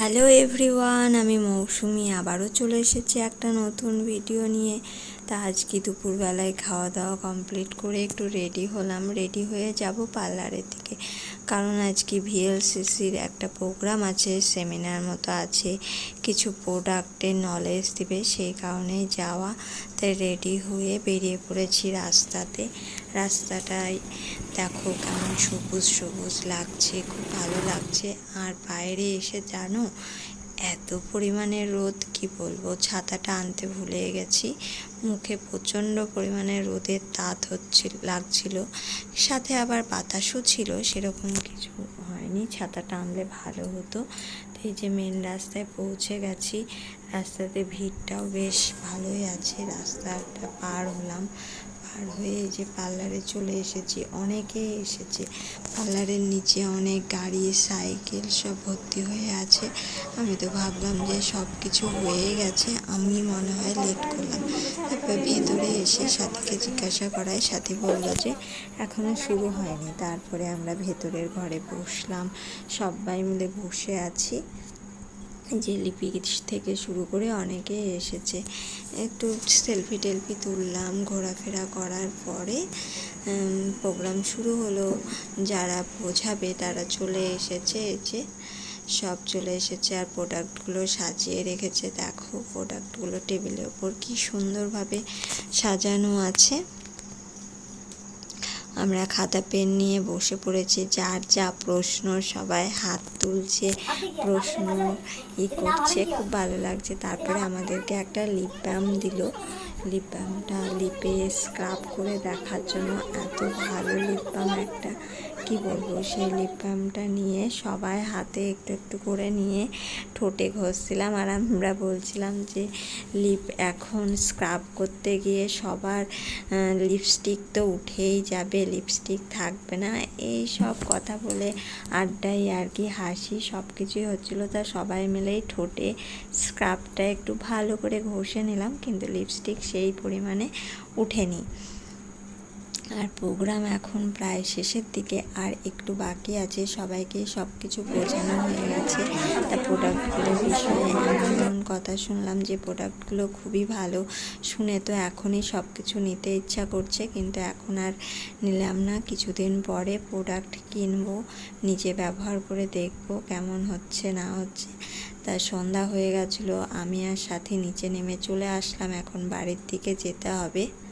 Hello everyone আমি মৌসুমি আবারও চলে এসেছি একটা নতুন ভিডিও নিয়ে। তা আজকে দুপুরবেলায় খাওয়া দাওয়া কমপ্লিট করে একটু রেডি হলাম। রেডি হয়ে যাব পার্লারের দিকে। কারণ আজকে ভিএলসিসির একটা প্রোগ্রাম আছে সেমিনার মতো আছে। কিছু প্রোডাক্টের নলেজ দিবে, সেই কারণেই যাওয়া। তাই রেডি হয়ে বেরিয়ে পড়েছি রাস্তাতে। রাস্তাটায় দেখো কেমন সবুজ সবুজ লাগছে, খুব ভালো লাগছে। আর বাইরে এসে জানো এত পরিমাণে রোদ, কি বলব? ছাতাটা আনতে ভুলে গেছি। মুখে প্রচণ্ড পরিমাণে রোদের তাত হচ্ছিল লাগছিল। সাথে আবার বাতাসও ছিল, সেরকম কিছু হয়নি। ছাতাটা আনলে ভালো হতো। এই যে মেন রাস্তায় পৌঁছে গেছি, রাস্তাতে ভিড়টাও বেশ ভালোই আছে। রাস্তাটা পার হলাম। পার হয়ে যে পার্লারে চলে এসেছি অনেকেই এসেছে। পার্লারের নিচে অনেক গাড়ি, সাইকেল সব ভর্তি হয়ে আছে। আমি তো ভাবলাম যে সব কিছু হয়ে গেছে, আমি মনে হয় লেট করলাম। তারপর ভেতরে এসে সাথীকে জিজ্ঞাসা করায়, সাথী বলল যে এখনও শুরু হয়নি। তারপরে আমরা ভেতরের ঘরে বসলাম, সবাই মিলে বসে আছি। যে লিপি থেকে শুরু করে অনেকে এসেছে। একটু সেলফি টেলফি তুললাম, ঘোরাফেরা করার পরে প্রোগ্রাম শুরু হলো। যারা বোঝাবে তারা চলে এসেছে যে সব চলে এসেছে আর প্রোডাক্টগুলো সাজিয়ে রেখেছে। দেখো প্রোডাক্টগুলো টেবিলের ওপর কি সুন্দরভাবে সাজানো আছে। আমরা খাতা, পেন নিয়ে বসে পড়েছি। যার যা প্রশ্ন, সবাই হাত তুলছে, প্রশ্ন ই করছে। খুব ভালো লাগছে। তারপরে আমাদেরকে একটা লিপ বাম দিল। লিপ বামটা লিপে স্ক্রাব করে দেখার জন্য এত ভালো লিপ বাম একটা। কি বলব, সেই লিপ বামটা নিয়ে সবাই হাতে একটু একটু করে নিয়ে ঠোঁটে ঘষছিলাম। আর আমরা বলছিলাম যে লিপ এখন স্ক্রাব করতে গিয়ে সবার লিপস্টিক তো উঠেই যাবে লিপস্টিক থাকবে না। এই সব কথা বলে আড্ডাই আর কি হাসি সব কিছুই হচ্ছিল। তা সবাই মিলেই ঠোঁটে স্ক্রাবটা একটু ভালো করে ঘষে নিলাম, কিন্তু লিপস্টিক সেই পরিমাণে উঠেনি। আর প্রোগ্রাম এখন প্রায় শেষের দিকে, আর একটু বাকি আছে। সবাইকে সব কিছু বোঝানো হয়ে গেছে। তা প্রোডাক্টগুলোর বিষয়ে এমন কথা শুনলাম যে প্রোডাক্টগুলো খুবই ভালো। শুনে তো এখনই সব কিছু নিতে ইচ্ছা করছে, কিন্তু এখন আর নিলাম না। কিছুদিন পরে প্রোডাক্ট কিনবো, নিজে ব্যবহার করে দেখব কেমন হচ্ছে, না হচ্ছে। তা সন্ধ্যা হয়ে গেছিল, আমি আর সাথে নিচে নেমে চলে আসলাম। এখন বাড়ির দিকে যেতে হবে।